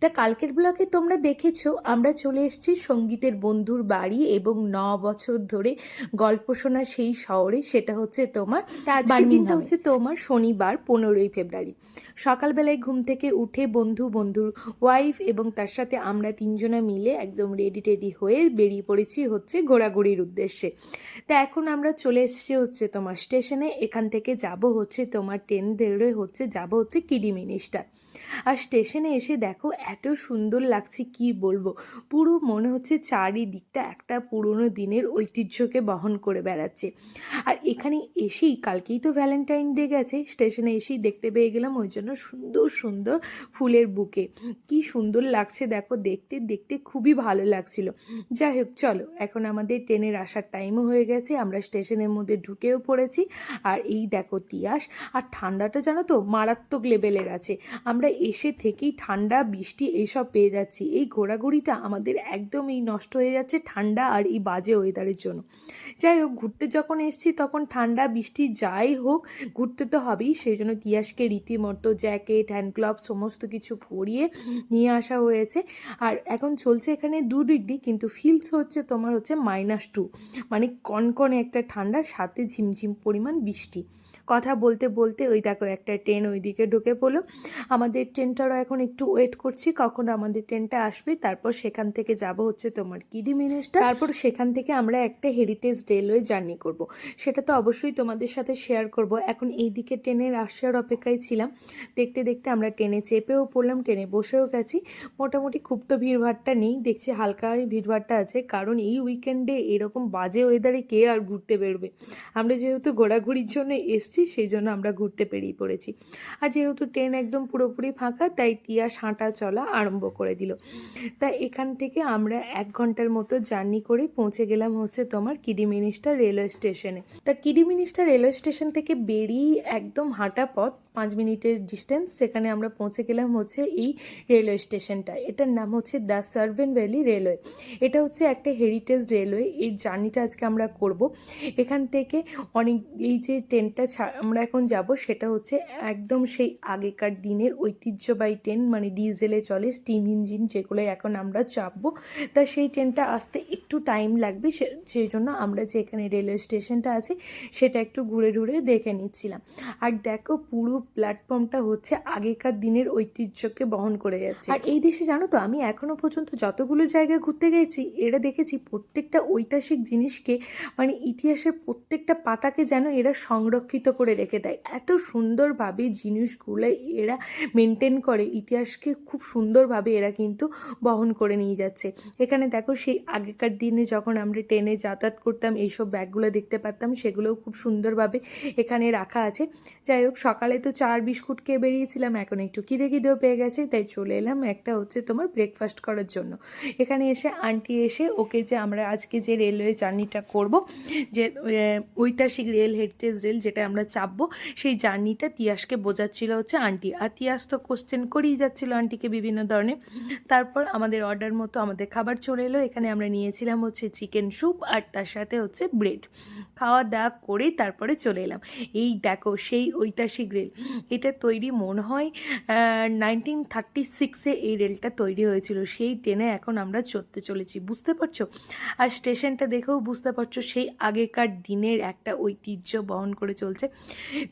তা কালকের ব্লগে তোমরা দেখেছ আমরা চলে এসেছি সঙ্গীতের বন্ধুর বাড়ি এবং ন বছর ধরে গল্প শোনা সেই শহরে সেটা হচ্ছে তোমার আজকের দিনটা হচ্ছে তোমার শনিবার পনেরোই ফেব্রুয়ারি। সকালবেলায় ঘুম থেকে উঠে বন্ধু বন্ধুর ওয়াইফ এবং তার সাথে আমরা তিনজনা মিলে একদম রেডি টেডি হয়ে বেরিয়ে পড়েছি হচ্ছে ঘোরাঘুরির উদ্দেশ্যে। তা এখন আমরা চলে এসেছি হচ্ছে তোমার স্টেশনে এখান থেকে যাব হচ্ছে তোমার ট্রেন ধরে হচ্ছে যাব হচ্ছে কিডি মিনিস্টার আর স্টেশনে এসে দেখো এত সুন্দর লাগছে, কি বলব? পুরো মনে হচ্ছে চারিদিকটা একটা পুরনো দিনের ঐতিহ্যকে বহন করে বেড়াচ্ছে। আর এখানে এসেই কালকেই তো ভ্যালেন্টাইন ডে গেছে, স্টেশনে এসেই দেখতে পেয়ে গেলাম ওই জন্য সুন্দর সুন্দর ফুলের বুকে। কি সুন্দর লাগছে দেখো, দেখতে দেখতে খুবই ভালো লাগছিল। যাই হোক, চলো, এখন আমাদের ট্রেনের আসার টাইমও হয়ে গেছে, আমরা স্টেশনের মধ্যে ঢুকেও পড়েছি। আর এই দেখো, তিয়াস, আর ঠান্ডাটা জানো তো মারাত্মক লেভেলের আছে। আমরা এসে থেকেই ঠান্ডা, বৃষ্টি এইসব পেয়ে যাচ্ছি। এই ঘোরাঘুরিটা আমাদের একদমই নষ্ট হয়ে যাচ্ছে ঠান্ডা আর এই বাজে ওয়েদারের জন্য। যাই হোক, ঘুরতে যখন এসছি তখন ঠান্ডা, বৃষ্টি যাই হোক, ঘুরতে তো হবেই। সেই জন্য তিয়াসকে রীতিমতো জ্যাকেট হ্যান্ড গ্লাভ সমস্ত কিছু পরিয়ে নিয়ে আসা হয়েছে। আর এখন চলছে এখানে দু ডিগ্রি কিন্তু ফিলস হচ্ছে তোমার হচ্ছে মাইনাস টু মানে কনকনে একটা ঠান্ডা, সাথে ঝিমঝিম পরিমাণ বৃষ্টি। কথা বলতে বলতে ওই দেখো একটা ট্রেন ওইদিকে ঢুকে পড়ল। আমাদের ট্রেনটারও এখন একটু ওয়েট করছি, কখন আমাদের ট্রেনটা আসবে, তারপর সেখান থেকে যাব হচ্ছে তোমার কিডি মিনিস্টার তারপর সেখান থেকে আমরা একটা হেরিটেজ রেলওয়ে জার্নি করব। সেটা তো অবশ্যই তোমাদের সাথে শেয়ার করব। এখন এই দিকে ট্রেনের আসার অপেক্ষায় ছিলাম। দেখতে দেখতে আমরা ট্রেনে চেপেও পড়লাম ট্রেনে বসেও গেছি। মোটামুটি খুব তো ভিড়ভাড়টা নেই, দেখছি হালকা ভিড়ভাড়টা আছে। কারণ এই উইকেন্ডে এরকম বাজে ওয়েদারে কে আর ঘুরতে বেরোবে? আমরা যেহেতু ঘোরাঘুরির জন্য এসছি সেই জন্য আমরা ঘুরতে পেরিয়ে পড়েছি। আর যেহেতু ট্রেন একদম পুরোপুরি ফাঁকা, তাই টিয়া হাঁটা চলা আরম্ভ করে দিল। তা এখান থেকে আমরা এক ঘণ্টার মতো জার্নি করে পৌঁছে গেলাম হচ্ছে তোমার কিডি মিনিস্টার রেলওয়ে স্টেশনে। তা কিডি মিনিস্টার রেলওয়ে স্টেশন থেকে বেরিয়ে একদম হাঁটা পথ পাঁচ মিনিটের ডিস্টেন্স সেখানে আমরা পৌঁছে গেলাম হচ্ছে এই রেলওয়ে স্টেশনটা এটার নাম হচ্ছে দ্য সার্ভেন ভ্যালি রেলওয়ে। এটা হচ্ছে একটা হেরিটেজ রেলওয়ে এই জার্নিটা আজকে আমরা করব। এখান থেকে অনেক, এই যে ট্রেনটা আমরা এখন যাব সেটা হচ্ছে একদম সেই আগেকার দিনের ঐতিহ্যবাহী ট্রেন মানে ডিজেলে চলে স্টিম ইঞ্জিন যেগুলো এখন আমরা চাপবো। তা সেই ট্রেনটা আসতে একটু টাইম লাগবে সেই জন্য আমরা যে এখানে রেলওয়ে স্টেশনটা আছে, সেটা একটু ঘুরে ঘুরে দেখে নিচ্ছিলাম। আর দেখো পুরো প্ল্যাটফর্মটা হচ্ছে আগেকার দিনের ঐতিহ্যকে বহন করে যাচ্ছে। আর এই দেশে জানো তো, আমি এখনও পর্যন্ত যতগুলো জায়গায় ঘুরতে গেছি, এরা দেখেছি প্রত্যেকটা ঐতিহাসিক জিনিসকে মানে ইতিহাসের প্রত্যেকটা পাতাকে যেন এরা সংরক্ষিত করে রেখে দেয়। এত সুন্দরভাবে জিনিসগুলো এরা মেনটেন করে, ইতিহাসকে খুব সুন্দরভাবে এরা কিন্তু বহন করে নিয়ে যাচ্ছে। এখানে দেখো সেই আগেকার দিনে যখন আমরা ট্রেনে যাতায়াত করতাম, এইসব ব্যাগগুলো দেখতে পারতাম, সেগুলোও খুব সুন্দরভাবে এখানে রাখা আছে। যাই হোক, সকালে তো চার বিস্কুট খেয়ে বেরিয়েছিলাম, এখন একটু খিদে খিদেও পেয়ে গেছে, তাই চলে এলাম একটা হচ্ছে তোমার ব্রেকফাস্ট করার জন্য। এখানে এসে আন্টি এসে ওকে যে আমরা আজকে যে রেলওয়ে জার্নিটা করব, যে ঐতিহাসিক রেল হেরিটেজ রেল যেটা আমরা চাপবো, সেই জার্নিটা তিয়াসকে বোঝাচ্ছিল হচ্ছে আন্টি আর তিয়াস তো কোশ্চেন করেই যাচ্ছিল আন্টিকে বিভিন্ন ধরনের। তারপর আমাদের অর্ডার মতো আমাদের খাবার চলে এলো, এখানে আমরা নিয়েছিলাম হচ্ছে চিকেন স্যুপ আর তার সাথে হচ্ছে ব্রেড খাওয়া দাওয়া করে তারপরে চলে এলাম। এই দেখো সেই ঐতিহাসিক রেল। এটা তৈরি মনে হয় নাইনটিন থার্টি সিক্সে এই রেলটা তৈরি হয়েছিল। সেই ট্রেনে এখন আমরা চড়তে চলেছি। বুঝতে পারছ? আর স্টেশনটা দেখেও বুঝতে পারছ সেই আগেকার দিনের একটা ঐতিহ্য বহন করে চলছে।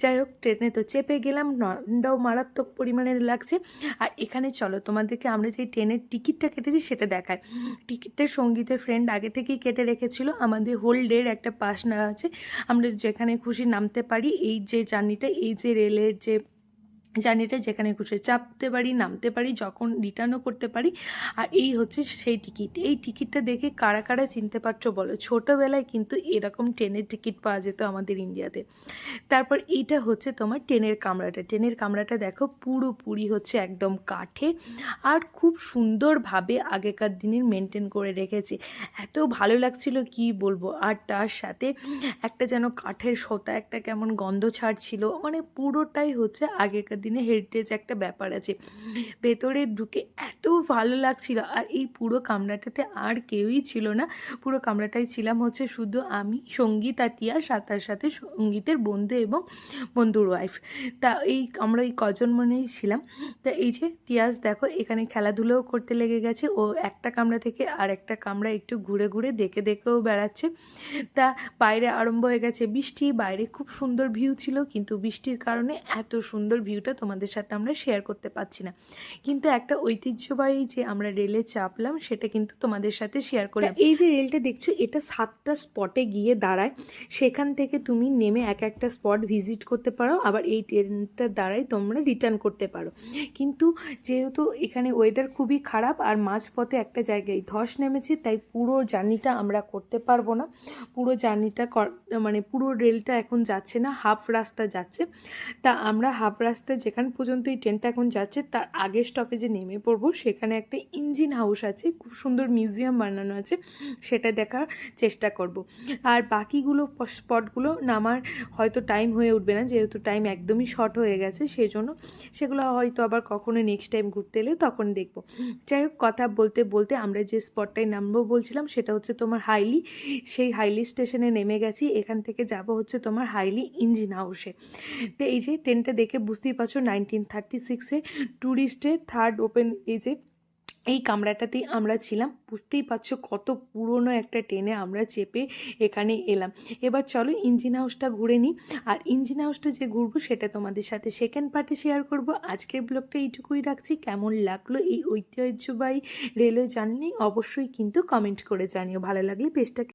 যাই হোক, ট্রেনে তো চেপে গেলাম নন্দাও মারাত্মক পরিমাণে লাগছে। আর এখানে চলো, তোমাদেরকে আমরা যে ট্রেনের টিকিটটা কেটেছি সেটা দেখায় টিকিটটা সঙ্গীতের ফ্রেন্ড আগে থেকেই কেটে রেখেছিল। আমাদের হোল ডের একটা পাস নেওয়া আছে। আমরা যেখানে খুশি নামতে পারি। এই যে জার্নিটা এই যে রেলের যে জার্নিটা যেখানে খুশি চাপতে পারি, নামতে পারি, যখন রিটার্নও করতে পারি। আর এই হচ্ছে সেই টিকিট। এই টিকিটটা দেখে কারা কারা চিনতে পারছ বলো? ছোটোবেলায় কিন্তু এরকম ট্রেনের টিকিট পাওয়া যেত আমাদের ইন্ডিয়াতে। তারপর এইটা হচ্ছে তোমার ট্রেনের কামরাটা। ট্রেনের কামরাটা দেখো পুরোপুরি হচ্ছে একদম কাঠে। আর খুব সুন্দরভাবে আগেকার দিনের মেনটেন করে রেখেছে। এত ভালো লাগছিল কি বলব? আর তার সাথে একটা যেন কাঠের সোতা, একটা কেমন গন্ধ ছাড়ছিল। মানে পুরোটাই হচ্ছে আগেকার দিনে হেরিটেজ একটা ব্যাপার আছে। ভেতরে ঢুকে এত ভালো লাগছিল। আর এই পুরো কামরাটাতে আর কেউই ছিল না। পুরো কামরাটাই ছিলাম হচ্ছে শুধু আমি, সংগীত আর টিয়া, সাথে তার সাথে সঙ্গীতের বন্ধু এবং বন্ধুর ওয়াইফ তা এই আমরা এই কজন মনেই ছিলাম। তা এই যে তিয়াস, দেখো, এখানে খেলাধুলোও করতে লেগে গেছে। ও একটা কামরা থেকে আর একটা কামরা একটু ঘুরে ঘুরে দেখে দেখেও বেড়াচ্ছে। তা বাইরে আরম্ভ হয়ে গেছে বৃষ্টি। বাইরে খুব সুন্দর ভিউ ছিল, কিন্তু বৃষ্টির কারণে এত সুন্দর ভিউটা তোমাদের সাথে আমরা শেয়ার করতে পারছি না। কিন্তু একটা ঐতিহ্যবাহী যে আমরা রেলে চাপলাম সেটা কিন্তু তোমাদের সাথে শেয়ার করলাম। এই যে রেলটা দেখছ এটা সাতটা স্পটে গিয়ে দাঁড়ায়। সেখান থেকে তুমি নেমে এক একটা স্পট ভিজিট করতে পারো আবার এই ট্রেনটার দ্বারাই তোমরা রিটার্ন করতে পারো। কিন্তু যেহেতু এখানে ওয়েদার খুবই খারাপ আর মাঝপথে একটা জায়গায় ধস নেমেছে তাই পুরো জার্নিটা আমরা করতে পারব না। পুরো জার্নিটা মানে পুরো রেলটা এখন যাচ্ছে না হাফ রাস্তা যাচ্ছে। তা আমরা হাফ রাস্তা যেখান পর্যন্ত এই ট্রেনটা এখন যাচ্ছে, তার আগের স্টপেজে নেমে পড়ব। সেখানে একটা ইঞ্জিন হাউস আছে, খুব সুন্দর মিউজিয়াম বানানো আছে, সেটা দেখার চেষ্টা করব। আর বাকিগুলো স্পটগুলো নামার হয়তো টাইম হয়ে উঠবে না, যেহেতু টাইম একদমই শর্ট হয়ে গেছে সেই জন্য সেগুলো হয়তো আবার কখনো নেক্সট টাইম ঘুরতে এলে তখন দেখব। যাই হোক, কথা বলতে বলতে আমরা যে স্পটটায় নামবো বলছিলাম, সেটা হচ্ছে তোমার হাইলি। সেই হাইলি স্টেশনে নেমে গেছি, এখান থেকে যাব হচ্ছে তোমার হাইলি ইঞ্জিন হাউসে তো এই যে ট্রেনটা দেখে বুঝতেই পারছ নাইনটিন থার্টি সিক্সে ট্যুরিস্টের থার্ড ওপেন এজে এই কামরাটাতেই আমরা ছিলাম। বুঝতেই পারছ কত পুরনো একটা ট্রেনে আমরা চেপে এখানে এলাম। এবার চলো ইঞ্জিন হাউসটা ঘুরে নিই। আর ইঞ্জিন হাউসটা যে ঘুরবো সেটা তোমাদের সাথে সেকেন্ড পার্টে শেয়ার করব। আজকের ব্লগটা এইটুকুই রাখছি। কেমন লাগল এই ঐতিহ্যবাহী রেলওয়ে জার্নি অবশ্যই কিন্তু কমেন্ট করে জানিও। ভালো লাগলে পেজটাকে